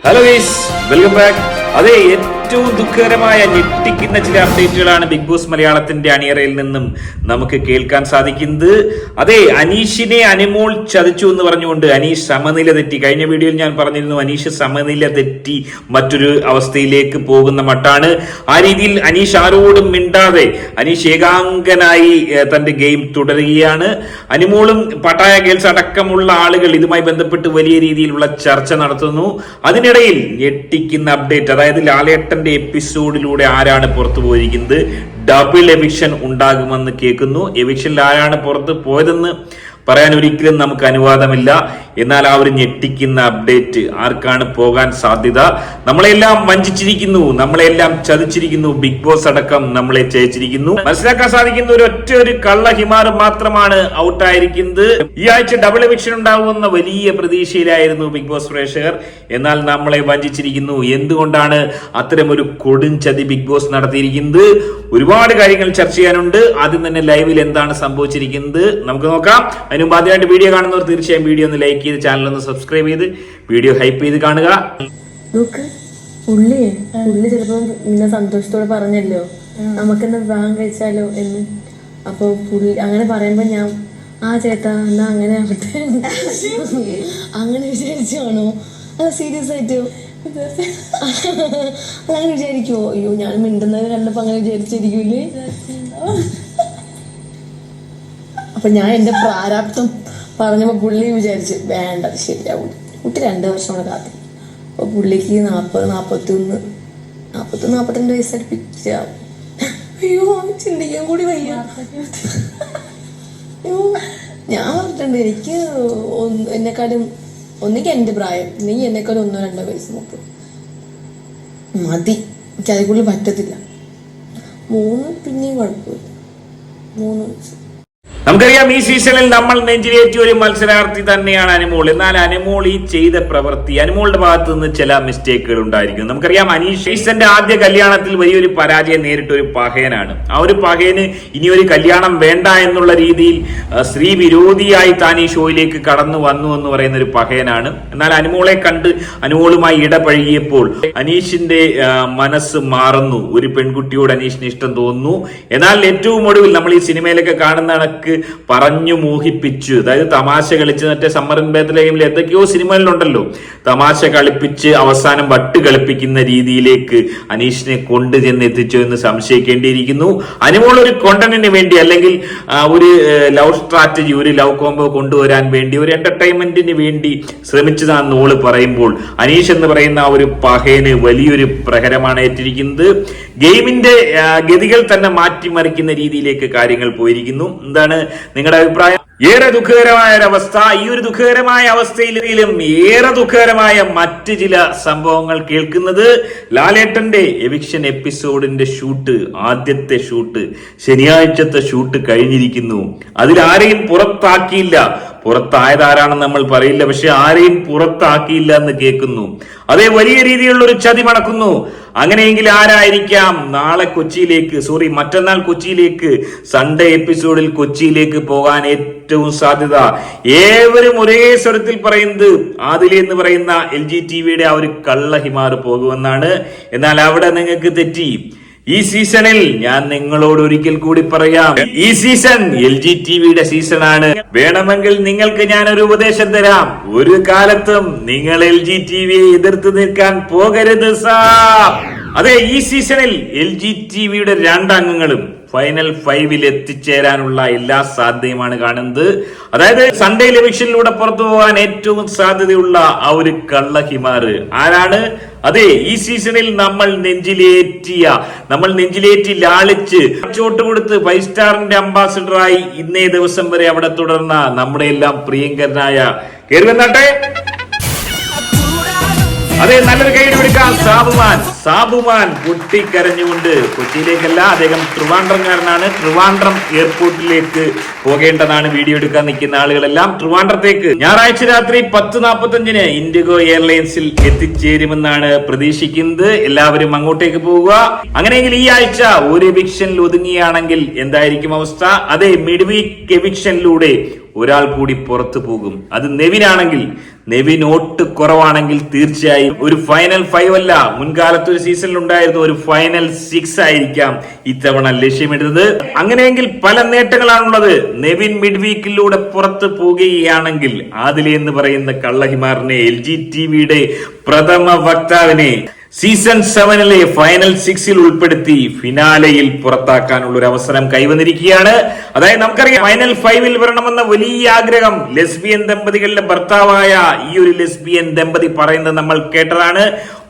Hello guys welcome back അതെ ഏറ്റവും ദുഃഖകരമായ ഞെട്ടിക്കുന്ന ചില അപ്ഡേറ്റുകളാണ് ബിഗ് ബോസ് മലയാളത്തിന്റെ അണിയറയിൽ നിന്നും നമുക്ക് കേൾക്കാൻ സാധിക്കുന്നത്. അതെ അനീഷിനെ അനുമോൾ ചതിച്ചു എന്ന് പറഞ്ഞുകൊണ്ട് അനീഷ് സമനില തെറ്റി. കഴിഞ്ഞ വീഡിയോയിൽ ഞാൻ പറഞ്ഞിരുന്നു അനീഷ് സമനില തെറ്റി മറ്റൊരു അവസ്ഥയിലേക്ക് പോകുന്ന മട്ടാണ്. ആ രീതിയിൽ അനീഷ് ആരോടും മിണ്ടാതെ അനീഷ് ഏകാംഗനായി തന്റെ ഗെയിം തുടരുകയാണ്. അനുമോളും പട്ടായ ഗേൾസ് അടക്കമുള്ള ആളുകൾ ഇതുമായി ബന്ധപ്പെട്ട് വലിയ രീതിയിലുള്ള ചർച്ച നടത്തുന്നു. അതിനിടയിൽ ഞെട്ടിക്കുന്ന അപ്ഡേറ്റ് അതായത് ലാലേട്ടന്റെ എപ്പിസോഡിലൂടെ ആരാണ് പുറത്തു പോയിരിക്കുന്നത്? ഡബിൾ എവിക്ഷൻ ഉണ്ടാകുമെന്ന് കേൾക്കുന്നു. എവിക്ഷനിൽ ആരാണ് പുറത്ത് പോയതെന്ന് പറയാൻ ഒരിക്കലും നമുക്ക് അനുവാദമില്ല. എന്നാൽ ആ ഒരു ഞെട്ടിക്കുന്ന അപ്ഡേറ്റ് ആർക്കാണ് പോകാൻ സാധ്യത? നമ്മളെല്ലാം വഞ്ചിച്ചിരിക്കുന്നു. നമ്മളെല്ലാം ചതിച്ചിരിക്കുന്നു. ബിഗ് ബോസ് അടക്കം നമ്മളെ ചേച്ചിരിക്കുന്നു മനസ്സിലാക്കാൻ സാധിക്കുന്ന ഒരു ഒറ്റ ഒരു കള്ള ഹിമാർ മാത്രമാണ് ഔട്ടായിരിക്കുന്നത് ഈ ആഴ്ച ഡബിൾ എവിക്ഷൻ ഉണ്ടാകുമെന്ന വലിയ പ്രതീക്ഷയിലായിരുന്നു ബിഗ് ബോസ് പ്രേക്ഷകർ. എന്നാൽ നമ്മളെ വഞ്ചിച്ചിരിക്കുന്നു. എന്തുകൊണ്ടാണ് അത്തരം ഒരു കൊടും ചതി ബിഗ് ബോസ് നടത്തിയിരിക്കുന്നത്? ഒരുപാട് കാര്യങ്ങൾ ചർച്ച ചെയ്യാനുണ്ട്. ആദ്യം തന്നെ ലൈവിൽ എന്താണ് സംഭവിച്ചിരിക്കുന്നത്? നമുക്ക് നോക്കാം. അതിന് മുമ്പ് ആദ്യമായിട്ട് വീഡിയോ കാണുന്നവർ തീർച്ചയായും വീഡിയോ ഒന്ന് ലൈക്ക് ചെയ്ത് ചാനൽ ഒന്ന് സബ്സ്ക്രൈബ് ചെയ്ത് വീഡിയോ ഹൈപ്പ് ചെയ്ത് കാണുക. നോക്ക് ഉള്ളി പുള്ളി ചിലപ്പോ ഇന്ന സന്തോഷത്തോടെ പറഞ്ഞല്ലോ. നമുക്കെന്നാ വിവാഹം കഴിച്ചാലോ എന്ന്. അപ്പൊ പുള്ളി അങ്ങനെ പറയുമ്പോ ഞാൻ ആ ചേട്ടാ എന്നാ അങ്ങനെ ആവട്ടെ. അങ്ങനെ വിചാരിച്ചാണോ? അല്ല സീരിയസ് ആയിട്ട്. അങ്ങനെ വിചാരിക്കുവോ? അയ്യോ ഞാൻ മിണ്ടുന്നത് കണ്ടപ്പോ അങ്ങനെ വിചാരിച്ചിരിക്കൂലേ അപ്പൊ ഞാൻ എന്റെ പ്രാരാബ്ദം പറഞ്ഞപ്പോ പുള്ളി വിചാരിച്ച് വേണ്ട അത് ശരിയാവൂല. കുട്ടി രണ്ടു വർഷം കൂടെ കാത്തി. അപ്പൊ പുള്ളിക്ക് നാപ്പത് നാപ്പത്തി ഒന്ന് നാപ്പത്തി ഒന്ന് നാപ്പത്തിരണ്ട് വയസ്സടുപ്പിച്ചാവും അയ്യോ ചിന്തിക്കാൻ കൂടി വയ്യ. അയ്യോ ഞാൻ പറഞ്ഞിട്ടുണ്ട് എനിക്ക് എന്നെക്കാളും ഒന്നിക്ക് എന്റെ പ്രായം നീ എന്നെക്കാളും ഒന്നോ രണ്ടോ വയസ്സ് നോക്ക് മതി എനിക്ക് അതിൽ പറ്റത്തില്ല. മൂന്ന് പിന്നെയും കുഴപ്പമില്ല. മൂന്ന് വയസ്സ്. നമുക്കറിയാം ഈ സീസണിൽ നമ്മൾ നെഞ്ചിലേറ്റിയ ഒരു മത്സരാർത്ഥി തന്നെയാണ് അനുമോൾ. എന്നാൽ അനുമോൾ ഈ ചെയ്ത പ്രവൃത്തി അനുമോളുടെ ഭാഗത്ത് നിന്ന് ചില മിസ്റ്റേക്കുകൾ ഉണ്ടായിരിക്കും നമുക്കറിയാം അനീഷ് ഈസന്റെ ആദ്യ കല്യാണത്തിൽ വലിയൊരു പരാജയം നേരിട്ട ഒരു പഹയനാണ്. ആ ഒരു പഹയന് ഇനി ഒരു കല്യാണം വേണ്ട എന്നുള്ള രീതിയിൽ സ്ത്രീ വിരോധിയായി താൻ ഈ ഷോയിലേക്ക് കടന്നു വന്നു എന്ന് പറയുന്ന ഒരു പഹയനാണ്. എന്നാൽ അനുമോളെ കണ്ട് അനുമോളുമായി ഇടപഴകിയപ്പോൾ അനീഷിന്റെ മനസ്സ് മാറുന്നു. ഒരു പെൺകുട്ടിയോട് അനീഷിന് ഇഷ്ടം തോന്നുന്നു. എന്നാൽ ഏറ്റവും ഒടുവിൽ നമ്മൾ ഈ സിനിമയിലൊക്കെ കാണുന്ന കണക്ക് പറഞ്ഞു മോഹിപ്പിച്ചു. അതായത് തമാശ കളിച്ച് മറ്റേ സമ്മറിൻ ബേത്തലേമിൽ എന്തൊക്കെയോ സിനിമകളിലുണ്ടല്ലോ. തമാശ കളിപ്പിച്ച് അവസാനം വട്ട് കളിപ്പിക്കുന്ന രീതിയിലേക്ക് അനീഷിനെ കൊണ്ടു ചെന്ന് എത്തിച്ചു എന്ന് സംശയിക്കേണ്ടിയിരിക്കുന്നു. അനുമോൾ ഒരു കോണ്ടന്റിന് വേണ്ടി അല്ലെങ്കിൽ ഒരു ലവ് സ്ട്രാറ്റജി ഒരു ലവ് കോംബോ കൊണ്ടുവരാൻ വേണ്ടി ഒരു എന്റർടൈൻമെന്റിന് വേണ്ടി ശ്രമിച്ചതാണെന്ന് ഓൾ പറയുമ്പോൾ അനീഷ് എന്ന് പറയുന്ന ആ ഒരു പഹേന് വലിയൊരു പ്രഹരമാണ് ഏറ്റിരിക്കുന്നത്. ഗെയിമിന്റെ ഗതികൾ തന്നെ മാറ്റിമറിക്കുന്ന രീതിയിലേക്ക് കാര്യങ്ങൾ പോയിരിക്കുന്നു. എന്താണ് നിങ്ങളുടെ അഭിപ്രായം? ഏറെ ദുഃഖകരമായ ഒരവസ്ഥ ഈ ഒരു ദുഃഖകരമായ അവസ്ഥയിലും ഏറെ ദുഃഖകരമായ മറ്റ് ചില സംഭവങ്ങൾ കേൾക്കുന്നത് ലാലേട്ടന്റെ എവിക്ഷൻ എപ്പിസോഡിന്റെ ഷൂട്ട് ആദ്യത്തെ ഷൂട്ട് ശനിയാഴ്ചത്തെ ഷൂട്ട് കഴിഞ്ഞിരിക്കുന്നു. അതിൽ ആരെയും പുറത്താക്കിയില്ല. പുറത്തായതാരാണെന്ന് നമ്മൾ പറയില്ല പക്ഷെ ആരെയും പുറത്താക്കിയില്ല എന്ന് കേൾക്കുന്നു. അതേ വലിയ രീതിയിലുള്ള ഒരു ചതി മണക്കുന്നു അങ്ങനെയെങ്കിൽ ആരായിരിക്കാം നാളെ കൊച്ചിയിലേക്ക് സോറി മറ്റന്നാൾ കൊച്ചിയിലേക്ക് സൺഡേ എപ്പിസോഡിൽ കൊച്ചിയിലേക്ക് പോകാൻ ഏറ്റവും സാധ്യത? ഏവരും ഒരേ സ്വരത്തിൽ പറയുന്നത് ആദിലെ എന്ന് പറയുന്ന എൽ ജി ടി വിയുടെ ആ ഒരു കള്ള ഹിമാറ് പോകുമെന്നാണ്. എന്നാൽ അവിടെ നിങ്ങൾക്ക് തെറ്റി. ഈ സീസണിൽ ഞാൻ നിങ്ങളോട് ഒരിക്കൽ കൂടി പറയാം. ഈ സീസൺ എൽ ജി ടി വിയുടെ സീസൺ ആണ് വേണമെങ്കിൽ നിങ്ങൾക്ക് ഞാൻ ഒരു ഉപദേശം തരാം. ഒരു കാലത്തും നിങ്ങൾ എൽ ജി ടി വിയെ എതിർത്ത് നിൽക്കാൻ പോകരുത് സാർ. അതെ ഈ സീസണിൽ എൽ ജി ടി വിയുടെ രണ്ടംഗങ്ങളും ഫൈനൽ ഫൈവിൽ എത്തിച്ചേരാനുള്ള എല്ലാ സാധ്യതയുമാണ് കാണുന്നത്. അതായത് സൺഡേ ലെവിഷനിലൂടെ പുറത്തു പോകാൻ ഏറ്റവും സാധ്യതയുള്ള ആ ഒരു കള്ള ഹിമാറ് ആരാണ്? അതെ ഈ സീസണിൽ നമ്മൾ നെഞ്ചിലേറ്റിയ നമ്മൾ നെഞ്ചിലേറ്റി ലാളിച്ച് ചോട്ട് കൊടുത്ത് ഫൈവ് സ്റ്റാറിന്റെ അംബാസിഡറായി ഇന്നേ ദിവസം വരെ അവിടെ തുടർന്ന നമ്മുടെ എല്ലാം പ്രിയങ്കരനായ വന്നാട്ടെ. അതെ നല്ലൊരു കൈ കൊടുക്കാം സാബുമാൻ സാബുമാൻ പൊട്ടിക്കരഞ്ഞുകൊണ്ട് കൊച്ചിയിലേക്കല്ല അദ്ദേഹം ട്രിവാൻഡ്രംകാരനാണ് ട്രിവാൻഡ്രം എയർപോർട്ടിലേക്ക് പോകേണ്ടതാണ് വീഡിയോ എടുക്കാൻ നിൽക്കുന്ന ആളുകളെല്ലാം ട്രിവാൻഡ്രത്തേക്ക്. ഞായറാഴ്ച രാത്രി പത്ത് നാൽപ്പത്തഞ്ചിന് ഇൻഡിഗോ എയർലൈൻസിൽ എത്തിച്ചേരുമെന്നാണ് പ്രതീക്ഷിക്കുന്നത്. എല്ലാവരും അങ്ങോട്ടേക്ക് പോവുക. അങ്ങനെയെങ്കിൽ ഈ ആഴ്ച ഒരു എവിക്ഷനിൽ ഒതുങ്ങിയാണെങ്കിൽ എന്തായിരിക്കും അവസ്ഥ? അതെ മിഡ് വീക്ക് എവിക്ഷനിലൂടെ ഒരാൾ കൂടി പുറത്തു പോകും. അത് നെവിനാണെങ്കിൽ നെവിൻ ഓട്ട് കുറവാണെങ്കിൽ തീർച്ചയായും ഒരു ഫൈനൽ ഫൈവ് അല്ല. മുൻകാലത്ത് ഒരു സീസണിൽ ഉണ്ടായിരുന്ന ഒരു ഫൈനൽ സിക്സ് ആയിരിക്കാം ഇത്തവണ ലക്ഷ്യമിടുന്നത്. അങ്ങനെയെങ്കിൽ പല നേട്ടങ്ങളാണുള്ളത്. നെവിൻ മിഡ് വീക്കിലൂടെ പുറത്തു പോകുകയാണെങ്കിൽ ആദിലെ എന്ന് പറയുന്ന കള്ളഹിമാറിനെ എൽ ജി ടി വിയുടെ പ്രഥമ വക്താവിനെ സീസൺ സെവനിലെ ഫൈനൽ സിക്സിൽ ഉൾപ്പെടുത്തി ഫിനാലയിൽ പുറത്താക്കാനുള്ള ഒരു അവസരം കൈവന്നിരിക്കുകയാണ്. അതായത് നമുക്കറിയാം ഫൈനൽ ഫൈവിൽ വരണമെന്ന വലിയ ആഗ്രഹം ലെസ്ബിയൻ ദമ്പതികളുടെ ഭർത്താവായ ഈ ഒരു ലെസ്ബിയൻ ദമ്പതി പറയുന്നത് നമ്മൾ കേട്ടതാണ്.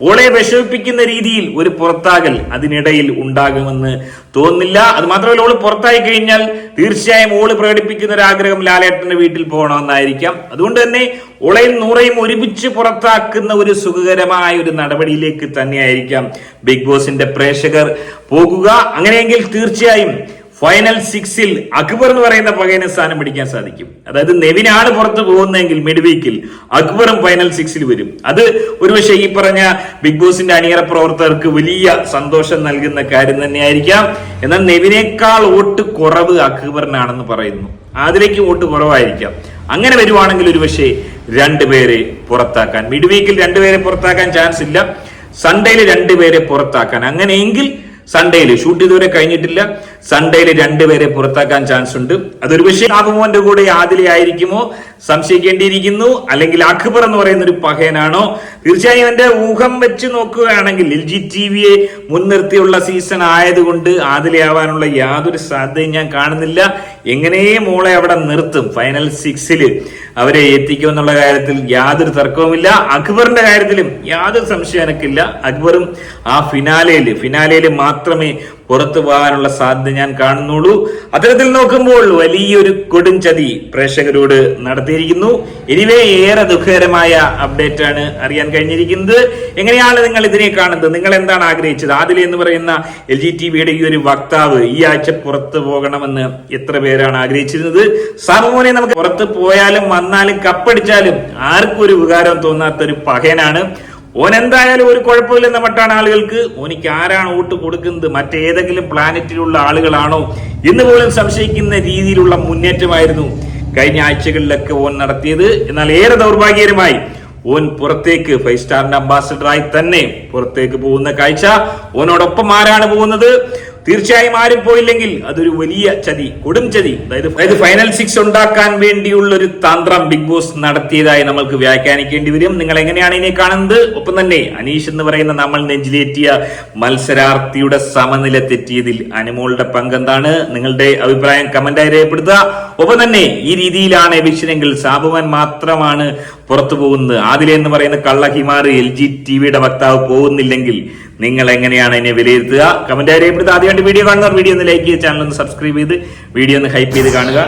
ഓളെ വിഷമിപ്പിക്കുന്ന രീതിയിൽ ഒരു പുറത്താകൽ അതിനിടയിൽ ഉണ്ടാകുമെന്ന് തോന്നുന്നില്ല. അത് മാത്രമല്ല ഓൾ പുറത്തായി കഴിഞ്ഞാൽ തീർച്ചയായും ഓൾ പ്രകടിപ്പിക്കുന്ന ഒരു ആഗ്രഹം ലാലേട്ടന്റെ വീട്ടിൽ പോകണമെന്നായിരിക്കാം. അതുകൊണ്ട് തന്നെ ഉളയും നൂറയും ഒരുമിച്ച് പുറത്താക്കുന്ന ഒരു സുഖകരമായ ഒരു നടപടിയിലേക്ക് തന്നെയായിരിക്കാം ബിഗ് ബോസിന്റെ പ്രേക്ഷകർ പോകുക. അങ്ങനെയെങ്കിൽ തീർച്ചയായും ഫൈനൽ സിക്സിൽ അക്ബർ എന്ന് പറയുന്ന പകയനെ സ്ഥാനം പിടിക്കാൻ സാധിക്കും. അതായത് നെവിനാണ് പുറത്തു പോകുന്നതെങ്കിൽ മിഡ് വീക്കിൽ അക്ബറും ഫൈനൽ സിക്സിൽ വരും. അത് ഒരുപക്ഷെ ഈ പറഞ്ഞ ബിഗ് ബോസിന്റെ അണിയറ പ്രവർത്തകർക്ക് വലിയ സന്തോഷം നൽകുന്ന കാര്യം തന്നെയായിരിക്കാം. എന്നാൽ നെവിനേക്കാൾ വോട്ട് കുറവ് അക്ബറിനാണെന്ന് പറയുന്നു. അതിലേക്ക് വോട്ട് കുറവായിരിക്കാം. അങ്ങനെ വരുവാണെങ്കിൽ ഒരുപക്ഷെ രണ്ടുപേരെ പുറത്താക്കാൻ. മിഡ് വീക്കിൽ രണ്ടുപേരെ പുറത്താക്കാൻ ചാൻസ് ഇല്ല. സൺഡേയിൽ രണ്ടുപേരെ പുറത്താക്കാൻ. അങ്ങനെയെങ്കിൽ സൺഡേയിൽ ഷൂട്ട് ഇതുവരെ കഴിഞ്ഞിട്ടില്ല. സൺഡേയിൽ രണ്ടുപേരെ പുറത്താക്കാൻ ചാൻസ് ഉണ്ട്. അതൊരു പക്ഷേ ആഹുമോന്റെ കൂടെ ആദിലെ ആയിരിക്കുമോ? സംശയിക്കേണ്ടിയിരിക്കുന്നു. അല്ലെങ്കിൽ അക്ബർ എന്ന് പറയുന്ന ഒരു പഹയനാണോ തീർച്ചയായും എന്റെ ഊഹം വെച്ച് നോക്കുകയാണെങ്കിൽ എൽ ജി ടി വിയെ മുൻനിർത്തിയുള്ള സീസൺ ആയതുകൊണ്ട് ആദിലയാവാനുള്ള യാതൊരു സാധ്യതയും ഞാൻ കാണുന്നില്ല. എങ്ങനെയേ മോളെ അവിടെ നിർത്തും? ഫൈനൽ സിക്സിൽ അവരെ എത്തിക്കുമെന്നുള്ള കാര്യത്തിൽ യാതൊരു തർക്കവുമില്ല. അക്ബറിന്റെ കാര്യത്തിലും യാതൊരു സംശയം എനിക്കില്ല. അക്ബറും ആ ഫിനാലയിൽ ഫിനാലയിൽ മാത്രമേ പുറത്തു പോകാനുള്ള സാധ്യത ഞാൻ കാണുന്നുള്ളൂ. അത്തരത്തിൽ നോക്കുമ്പോൾ വലിയൊരു കൊടും ചതി പ്രേക്ഷകരോട് നടത്തിയിരിക്കുന്നു. എനിവേ ഏറെ ദുഃഖകരമായ അപ്ഡേറ്റ് ആണ് അറിയാൻ കഴിഞ്ഞിരിക്കുന്നത്. എങ്ങനെയാണ് നിങ്ങൾ ഇതിനെ കാണുന്നത്? നിങ്ങൾ എന്താണ് ആഗ്രഹിച്ചത്? ആദില എന്ന് പറയുന്ന എൽ ജി ടി വിയുടെ ഈ ഒരു വക്താവ് ഈ ആഴ്ച പുറത്തു പോകണമെന്ന് എത്ര പേരാണ് ആഗ്രഹിച്ചിരുന്നത്? സാമൂഹനെ നമുക്ക് പുറത്ത് പോയാലും വന്നാലും കപ്പടിച്ചാലും ആർക്കും ഒരു ഉപകാരം തോന്നാത്ത ഒരു പകയനാണ്. ഓൻ എന്തായാലും ഒരു കുഴപ്പമില്ലെന്ന മട്ടാണ് ആളുകൾക്ക്. ഓനിക്ക് ആരാണ് വോട്ട് കൊടുക്കുന്നത്? മറ്റേതെങ്കിലും പ്ലാനറ്റിലുള്ള ആളുകളാണോ? എന്ന് പോലും സംശയിക്കുന്ന രീതിയിലുള്ള മുന്നേറ്റമായിരുന്നു കഴിഞ്ഞ ആഴ്ചകളിലൊക്കെ ഓൻ നടത്തിയത്. എന്നാൽ ഏറെ ദൗർഭാഗ്യകരമായി ഓൻ പുറത്തേക്ക് ഫൈവ് സ്റ്റാറിന്റെ അംബാസിഡറായി തന്നെ പുറത്തേക്ക് പോകുന്ന കാഴ്ച. ഓനോടൊപ്പം ആരാണ് പോകുന്നത്? തീർച്ചയായും ആരും പോയില്ലെങ്കിൽ അതൊരു വലിയ ചതി കൊടും ചതി. അതായത് അതായത് ഫൈനൽ സിക്സ് ഉണ്ടാക്കാൻ വേണ്ടിയുള്ള ഒരു തന്ത്രം ബിഗ് ബോസ് നടത്തിയതായി നമ്മൾക്ക് വ്യാഖ്യാനിക്കേണ്ടി വരും. നിങ്ങൾ എങ്ങനെയാണ് ഇതിനെ കാണുന്നത്? ഒപ്പം തന്നെ അനീഷ് എന്ന് പറയുന്ന നമ്മൾ നെഞ്ചിലേറ്റിയ മത്സരാർത്ഥിയുടെ സമനില തെറ്റിയതിൽ അനുമോളുടെ പങ്കെന്താണ്? നിങ്ങളുടെ അഭിപ്രായം കമന്റായി രേഖപ്പെടുത്തുക. ഒപ്പം തന്നെ ഈ രീതിയിലാണ് എവിക്ഷനെങ്കിൽ സാബുമാൻ മാത്രമാണ് പുറത്തു പോകുന്നത്. ആദിലെ എന്ന് പറയുന്ന കള്ളഹിമാർ എൽ ജി ടി വിയുടെ വക്താവ് പോകുന്നില്ലെങ്കിൽ നിങ്ങൾ എങ്ങനെയാണ് എന്നെ വിലയിരുത്തുക? കമന്റ് രേഖപ്പെടുത്തുക ആദ്യമായിട്ട് വീഡിയോ കാണുന്നവർ വീഡിയോ ഒന്ന് ലൈക്ക് ചെയ്ത് ചാനൽ ഒന്ന് സബ്സ്ക്രൈബ് ചെയ്ത് വീഡിയോ ഒന്ന് ഹൈപ്പ് ചെയ്ത് കാണുക.